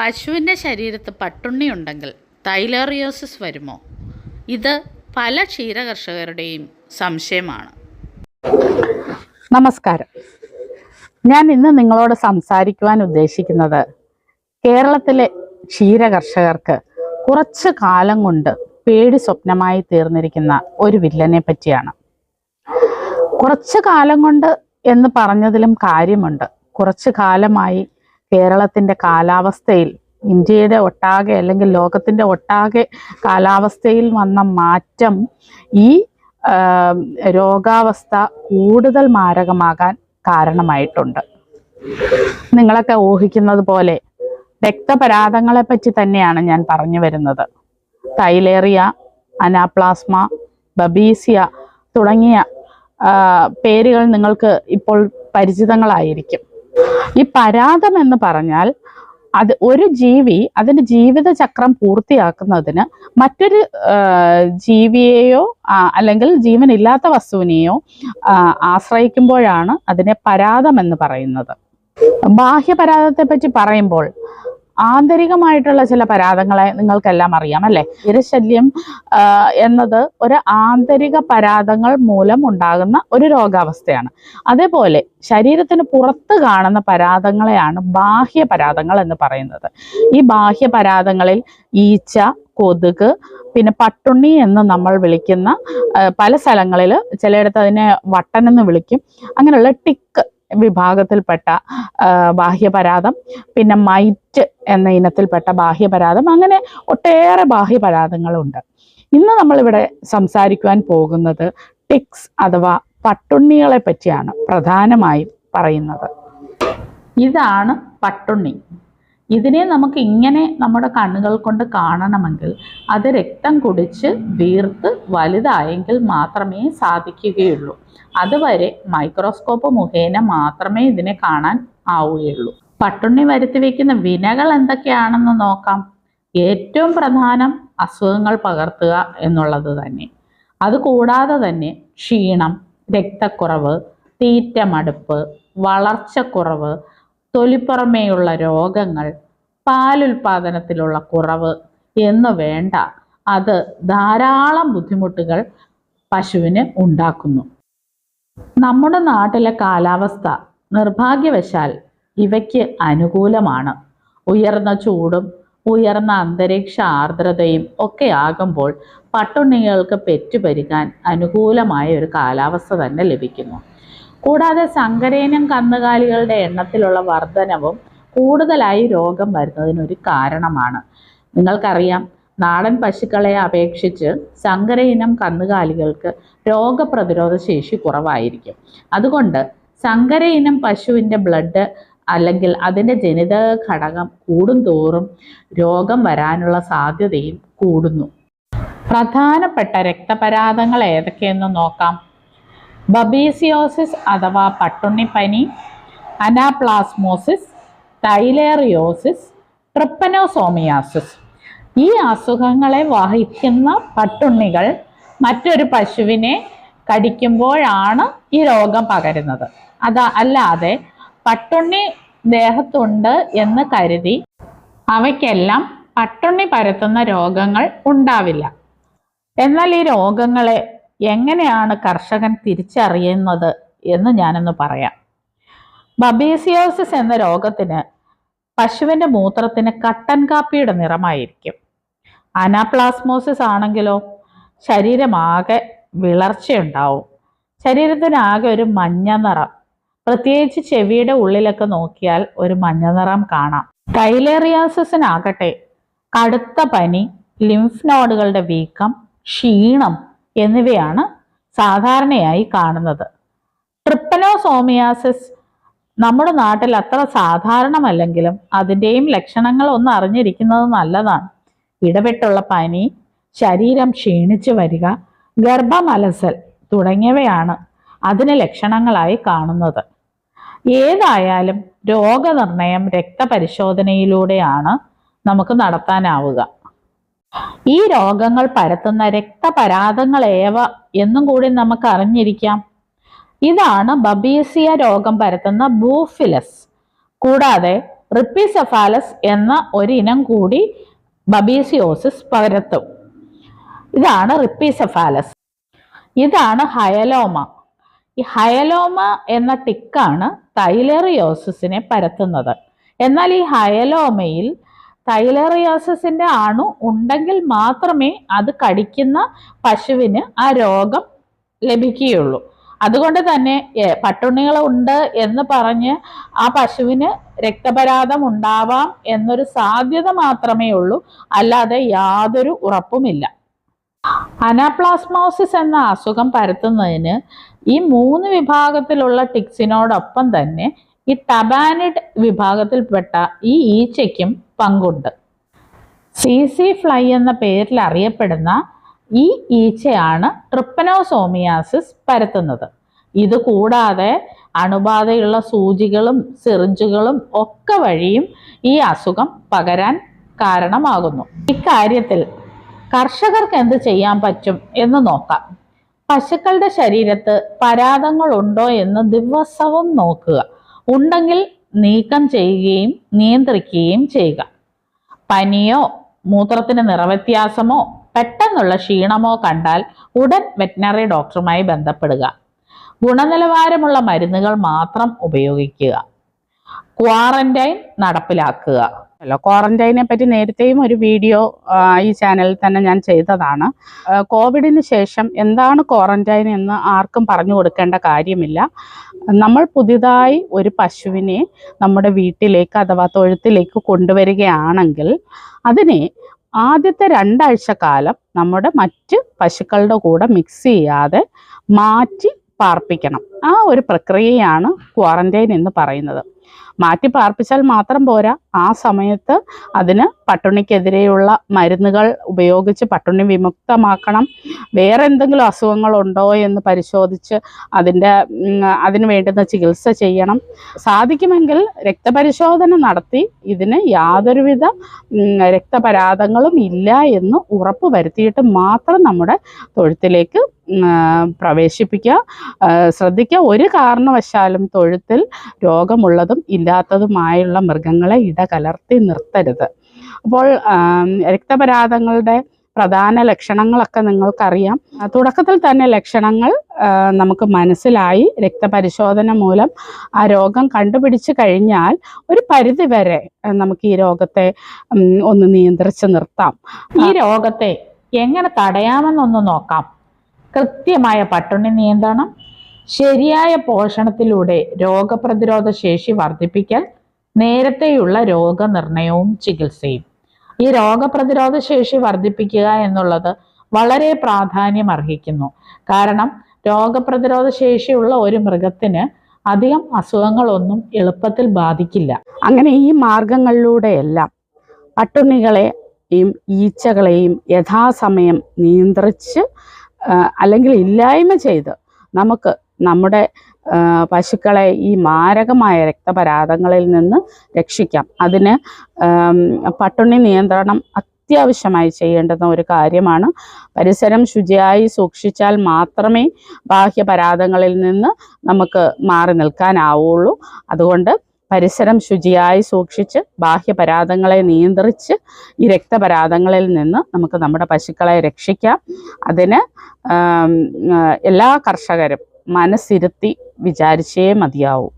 പശുവിന്റെ ശരീരത്ത് പട്ടുണ്ണി ഉണ്ടെങ്കിൽ തൈലേറിയോസിസ് വരുമോ? ഇത് പല ക്ഷീരകർഷകരുടെയും സംശയമാണ്. നമസ്കാരം. ഞാൻ ഇന്ന് നിങ്ങളോട് സംസാരിക്കുവാൻ ഉദ്ദേശിക്കുന്നത് കേരളത്തിലെ ക്ഷീരകർഷകർക്ക് കുറച്ച് കാലം കൊണ്ട് പേടി സ്വപ്നമായി തീർന്നിരിക്കുന്ന ഒരു വില്ലനെ പറ്റിയാണ്. കുറച്ച് കാലം കൊണ്ട് എന്ന് പറഞ്ഞതിലും കാര്യമുണ്ട്. കുറച്ച് കാലമായി കേരളത്തിന്റെ കാലാവസ്ഥയിൽ ഇന്ത്യയുടെ ഒട്ടാകെ അല്ലെങ്കിൽ ലോകത്തിന്റെ ഒട്ടാകെ കാലാവസ്ഥയിൽ വന്ന മാറ്റം ഈ രോഗാവസ്ഥ കൂടുതൽ മാരകമാകാൻ കാരണമായിട്ടുണ്ട്. നിങ്ങളൊക്കെ ഊഹിക്കുന്നത് പോലെ രക്തപരാതങ്ങളെ പറ്റി തന്നെയാണ് ഞാൻ പറഞ്ഞു വരുന്നത്. തൈലേറിയ അനാപ്ലാസ്മ ബബീസിയ തുടങ്ങിയ പേരുകൾ നിങ്ങൾക്ക് ഇപ്പോൾ പരിചിതങ്ങളായിരിക്കും. ഈ പരാതം എന്ന് പറഞ്ഞാൽ അത് ഒരു ജീവി അതിന്റെ ജീവിതചക്രം പൂർത്തിയാക്കുന്നതിന് മറ്റൊരു ജീവിയെയോ അല്ലെങ്കിൽ ജീവനില്ലാത്ത വസ്തുവിനെയോ ആശ്രയിക്കുമ്പോഴാണ് അതിനെ പരാതം എന്ന് പറയുന്നത്. ബാഹ്യപരാതത്തെ പറ്റി പറയുമ്പോൾ ആന്തരികമായിട്ടുള്ള ചില പരാതങ്ങളെ നിങ്ങൾക്കെല്ലാം അറിയാം അല്ലെ? ഇരശല്യം എന്നത് ഒരു ആന്തരിക പരാതങ്ങൾ മൂലം ഉണ്ടാകുന്ന ഒരു രോഗാവസ്ഥയാണ്. അതേപോലെ ശരീരത്തിന് പുറത്ത് കാണുന്ന പരാതങ്ങളെയാണ് ബാഹ്യ പരാതങ്ങൾ എന്ന് പറയുന്നത്. ഈ ബാഹ്യ പരാതങ്ങളിൽ ഈച്ച കൊതുക് പിന്നെ പട്ടുണ്ണി എന്ന് നമ്മൾ വിളിക്കുന്ന പല സ്ഥലങ്ങളിൽ ചിലയിടത്ത് അതിനെ വട്ടൻ എന്ന് വിളിക്കും. അങ്ങനെയുള്ള ടിക്ക് വിഭാഗത്തിൽപ്പെട്ട ബാഹ്യപരാതം പിന്നെ മൈറ്റ് എന്ന ഇനത്തിൽപ്പെട്ട ബാഹ്യപരാതം അങ്ങനെ ഒട്ടേറെ ബാഹ്യപരാതങ്ങളുണ്ട് ഇന്ന് നമ്മളിവിടെ സംസാരിക്കുവാൻ പോകുന്നത് ടിക്സ് അഥവാ പട്ടുണ്ണികളെ പറ്റിയാണ് പ്രധാനമായും പറയുന്നത്. ഇതാണ് പട്ടുണ്ണി. ഇതിനെ നമുക്ക് ഇങ്ങനെ നമ്മുടെ കണ്ണുകൾ കൊണ്ട് കാണണമെങ്കിൽ അത് രക്തം കുടിച്ച് വീർത്ത് വലുതായെങ്കിൽ മാത്രമേ സാധിക്കുകയുള്ളൂ. അതുവരെ മൈക്രോസ്കോപ്പ് മുഖേന മാത്രമേ ഇതിനെ കാണാൻ ആവുകയുള്ളൂ. പട്ടുണ്ണി വരുത്തി വയ്ക്കുന്ന വിനകൾ എന്തൊക്കെയാണെന്ന് നോക്കാം. ഏറ്റവും പ്രധാനം അസുഖങ്ങൾ പകർത്തുക എന്നുള്ളത് തന്നെ. അതുകൂടാതെ തന്നെ ക്ഷീണം രക്തക്കുറവ് തീറ്റമടുപ്പ് വളർച്ചക്കുറവ് തൊലിപ്പുറമേയുള്ള രോഗങ്ങൾ പാലുൽപാദനത്തിലുള്ള കുറവ് എന്ന് വേണ്ട. അത് ധാരാളം ബുദ്ധിമുട്ടുകൾ പശുവിന് ഉണ്ടാക്കുന്നു. നമ്മുടെ നാട്ടിലെ കാലാവസ്ഥ നിർഭാഗ്യവശാൽ ഇവയ്ക്ക് അനുകൂലമാണ്. ഉയർന്ന ചൂടും ഉയർന്ന അന്തരീക്ഷ ആർദ്രതയും ഒക്കെ ആകുമ്പോൾ പട്ടുണ്ണികൾക്ക് പെറ്റുപെരുകാൻ അനുകൂലമായ ഒരു കാലാവസ്ഥ തന്നെ ലഭിക്കുന്നു. കൂടാതെ സങ്കരേനം കന്നുകാലികളുടെ എണ്ണത്തിലുള്ള വർധനവും കൂടുതലായി രോഗം വരുന്നതിനൊരു കാരണമാണ്. നിങ്ങൾക്കറിയാം നാടൻ പശുക്കളെ അപേക്ഷിച്ച് സങ്കര ഇനം കന്നുകാലികൾക്ക് രോഗപ്രതിരോധ ശേഷി കുറവായിരിക്കും. അതുകൊണ്ട് സങ്കര ഇനം പശുവിന്റെ ബ്ലഡ് അല്ലെങ്കിൽ അതിന്റെ ജനിതക ഘടകം കൂടുന്തോറും രോഗം വരാനുള്ള സാധ്യതയും കൂടുന്നു. പ്രധാനപ്പെട്ട രക്തപരാധങ്ങൾ ഏതൊക്കെയെന്ന് നോക്കാം. ബബീസിയോസിസ് അഥവാ പട്ടുണ്ണിപ്പനി അനാപ്ലാസ്മോസിസ് തൈലേറിയോസിസ് ട്രിപ്പനോസോമിയാസിസ്. ഈ അസുഖങ്ങളെ വഹിക്കുന്ന പട്ടുണ്ണികൾ മറ്റൊരു പശുവിനെ കടിക്കുമ്പോഴാണ് ഈ രോഗം പകരുന്നത്. അത് അല്ലാതെ പട്ടുണ്ണി ദേഹത്തുണ്ട് എന്ന് കരുതി അവയ്ക്കെല്ലാം പട്ടുണ്ണി പരത്തുന്ന രോഗങ്ങൾ ഉണ്ടാവില്ല. എന്നാൽ ഈ രോഗങ്ങളെ എങ്ങനെയാണ് കർഷകൻ തിരിച്ചറിയുന്നത് എന്ന് ഞാനൊന്ന് പറയാം. ബബീസിയോസിസ് എന്ന രോഗത്തിന് പശുവിന്റെ മൂത്രത്തിന് കട്ടൻ കാപ്പിയുടെ നിറമായിരിക്കും. അനാപ്ലാസ്മോസിസ് ആണെങ്കിലോ ശരീരമാകെ വിളർച്ചയുണ്ടാവും. ശരീരത്തിനാകെ ഒരു മഞ്ഞ നിറം. പ്രത്യേകിച്ച് ചെവിയുടെ ഉള്ളിലൊക്കെ നോക്കിയാൽ ഒരു മഞ്ഞ നിറം കാണാം. തൈലേറിയാസിസിനാകട്ടെ കടുത്ത പനി ലിംഫ് നോഡുകളുടെ വീക്കം ക്ഷീണം എന്നിവയാണ് സാധാരണയായി കാണുന്നത്. ട്രിപ്പനോസോമിയാസിസ് നമ്മുടെ നാട്ടിൽ അത്ര സാധാരണമല്ലെങ്കിലും അതിന്റെയും ലക്ഷണങ്ങൾ ഒന്ന് അറിഞ്ഞിരിക്കുന്നത് നല്ലതാണ്. ഇടപെട്ടുള്ള പനി ശരീരം ക്ഷീണിച്ചു വരിക ഗർഭമലസൽ തുടങ്ങിയവയാണ് അതിന് ലക്ഷണങ്ങളായി കാണുന്നത്. ഏതായാലും രോഗനിർണയം രക്തപരിശോധനയിലൂടെയാണ് നമുക്ക് നടത്താനാവുക. ഈ രോഗങ്ങൾ പരത്തുന്ന രക്തപരാതങ്ങൾ ഏവ എന്നും കൂടി നമുക്ക് അറിഞ്ഞിരിക്കാം ഇതാണ് ബബീസിയ രോഗം പരത്തുന്ന ബൂഫിലസ്. കൂടാതെ റിപ്പിസെഫാലസ് എന്ന ഒരിനം കൂടി ബബീസിയോസിസ് പരത്തും. ഇതാണ് റിപ്പിസെഫാലസ്. ഇതാണ് ഹയലോമ. ഈ ഹയലോമ എന്ന ടിക്കാണ് തൈലറിയോസിസിനെ പരത്തുന്നത്. എന്നാൽ ഈ ഹയലോമയിൽ തൈലേറിയോസിന്റെ അണു ഉണ്ടെങ്കിൽ മാത്രമേ അത് കടിക്കുന്ന പശുവിന് ആ രോഗം ലഭിക്കുകയുള്ളൂ. അതുകൊണ്ട് തന്നെ പട്ടുണികൾ ഉണ്ട് എന്ന് പറഞ്ഞ് ആ പശുവിന് രക്തപരാധം ഉണ്ടാവാം എന്നൊരു സാധ്യത മാത്രമേ ഉള്ളൂ. അല്ലാതെ യാതൊരു ഉറപ്പുമില്ല. അനാപ്ലാസ്മോസിസ് എന്ന അസുഖം പരത്തുന്നതിന് ഈ മൂന്ന് വിഭാഗത്തിലുള്ള ടിക്സിനോടൊപ്പം തന്നെ ഈ ടബാനിഡ് വിഭാഗത്തിൽപ്പെട്ട ഈ ഈച്ചയ്ക്കും പങ്കുണ്ട്. സി സി ഫ്ലൈ എന്ന പേരിൽ അറിയപ്പെടുന്ന ഈ ഈച്ചയാണ് ട്രിപ്പനോസോമിയാസിസ് പരത്തുന്നത്. ഇത് കൂടാതെ അണുബാധയുള്ള സൂചികളും സിറിഞ്ചുകളും ഒക്കെ വഴിയും ഈ അസുഖം പകരാൻ കാരണമാകുന്നു. ഇക്കാര്യത്തിൽ കർഷകർക്ക് എന്ത് ചെയ്യാൻ പറ്റും എന്ന് നോക്കാം. പശുക്കളുടെ ശരീരത്ത് പരാതങ്ങളുണ്ടോ എന്ന് ദിവസവും നോക്കുക. ഉണ്ടെങ്കിൽ നീക്കം ചെയ്യുകയും നിയന്ത്രിക്കുകയും ചെയ്യുക. പനിയോ മൂത്രത്തിന് നിറവ്യത്യാസമോ പെട്ടെന്നുള്ള ക്ഷീണമോ കണ്ടാൽ ഉടൻ വെറ്റിനറി ഡോക്ടറുമായി ബന്ധപ്പെടുക. ഗുണനിലവാരമുള്ള മരുന്നുകൾ മാത്രം ഉപയോഗിക്കുക. ക്വാറന്റൈൻ നടപ്പിലാക്കുക. അല്ല ക്വാറന്റൈനെ പറ്റി നേരത്തെയും ഒരു വീഡിയോ ഈ ചാനലിൽ തന്നെ ഞാൻ ചെയ്തതാണ്. കോവിഡിന് ശേഷം എന്താണ് ക്വാറന്റൈൻ എന്ന് ആർക്കും പറഞ്ഞു കൊടുക്കേണ്ട കാര്യമില്ല. നമ്മൾ പുതിയതായി ഒരു പശുവിനെ നമ്മുടെ വീട്ടിലേക്ക് അഥവാ തൊഴുത്തിലേക്ക് കൊണ്ടുവരികയാണെങ്കിൽ അതിനെ ആദ്യത്തെ രണ്ടാഴ്ച കാലം നമ്മുടെ മറ്റ് പശുക്കളുടെ കൂടെ മിക്സ് ചെയ്യാതെ മാറ്റി പാർപ്പിക്കണം. ആ ഒരു പ്രക്രിയയാണ് ക്വാറന്റൈൻ എന്ന് പറയുന്നത്. മാറ്റി പാർപ്പിച്ചാൽ മാത്രം പോരാ. ആ സമയത്ത് അതിന് പട്ടുണിക്കെതിരെയുള്ള മരുന്നുകൾ ഉപയോഗിച്ച് പട്ടുണി വിമുക്തമാക്കണം. വേറെ എന്തെങ്കിലും അസുഖങ്ങളുണ്ടോ എന്ന് പരിശോധിച്ച് അതിന്റെ അതിന് വേണ്ടുന്ന ചികിത്സ ചെയ്യണം. സാധിക്കുമെങ്കിൽ രക്തപരിശോധന നടത്തി ഇതിന് യാതൊരുവിധ രക്തപരാതങ്ങളും ഇല്ല എന്ന് ഉറപ്പ് വരുത്തിയിട്ട് മാത്രം നമ്മുടെ തൊഴുത്തിലേക്ക് പ്രവേശിപ്പിക്കുക. ശ്രദ്ധിക്കുക. ഒരു കാരണവശാലും തൊഴുത്തിൽ രോഗമുള്ളതും ഇല്ലാത്തതുമായുള്ള മൃഗങ്ങളെ ഇടകലർത്തി നിർത്തരുത്. അപ്പോൾ രക്തപരാധങ്ങളുടെ പ്രധാന ലക്ഷണങ്ങളൊക്കെ നിങ്ങൾക്കറിയാം. തുടക്കത്തിൽ തന്നെ ലക്ഷണങ്ങൾ നമുക്ക് മനസ്സിലായി. രക്തപരിശോധന മൂലം ആ രോഗം കണ്ടുപിടിച്ച് കഴിഞ്ഞാൽ ഒരു പരിധി വരെ നമുക്ക് ഈ രോഗത്തെ ഒന്ന് നിയന്ത്രിച്ചു നിർത്താം. ഈ രോഗത്തെ എങ്ങനെ തടയാമെന്നൊന്ന് നോക്കാം. കൃത്യമായ പട്ടുണ്ണി നിയന്ത്രണം ശരിയായ പോഷണത്തിലൂടെ രോഗപ്രതിരോധ ശേഷി വർദ്ധിപ്പിക്കൽ നേരത്തെയുള്ള രോഗനിർണയവും ചികിത്സയും. ഈ രോഗപ്രതിരോധ ശേഷി വർദ്ധിപ്പിക്കുക എന്നുള്ളത് വളരെ പ്രാധാന്യം അർഹിക്കുന്നു കാരണം രോഗപ്രതിരോധ ശേഷിയുള്ള ഒരു മൃഗത്തിന് അധികം അസുഖങ്ങളൊന്നും എളുപ്പത്തിൽ ബാധിക്കില്ല. അങ്ങനെ ഈ മാർഗങ്ങളിലൂടെയെല്ലാം പട്ടുണ്ണികളെയും ഈച്ചകളെയും യഥാസമയം നിയന്ത്രിച്ച് അല്ലെങ്കിൽ ഇല്ലായ്മ ചെയ്ത് നമുക്ക് നമ്മുടെ പശുക്കളെ ഈ മാരകമായ രക്തപരാതങ്ങളിൽ നിന്ന് രക്ഷിക്കാം. അതിന് പട്ടുണി നിയന്ത്രണം അത്യാവശ്യമായി ചെയ്യേണ്ടുന്ന ഒരു കാര്യമാണ്. പരിസരം ശുചിയായി സൂക്ഷിച്ചാൽ മാത്രമേ ബാഹ്യപരാതങ്ങളിൽ നിന്ന് നമുക്ക് മാറി നിൽക്കാനാവുള്ളൂ. അതുകൊണ്ട് പരിസരം ശുചിയായി സൂക്ഷിച്ച് ബാഹ്യപരാതങ്ങളെ നിയന്ത്രിച്ച് ഈ രക്തപരാതങ്ങളിൽ നിന്ന് നമുക്ക് നമ്മുടെ പശുക്കളെ രക്ഷിക്കാം. അതിന് എല്ലാ കർഷകരും മനസ്സിരുത്തി വിചാരിച്ചേ മതിയാവൂ.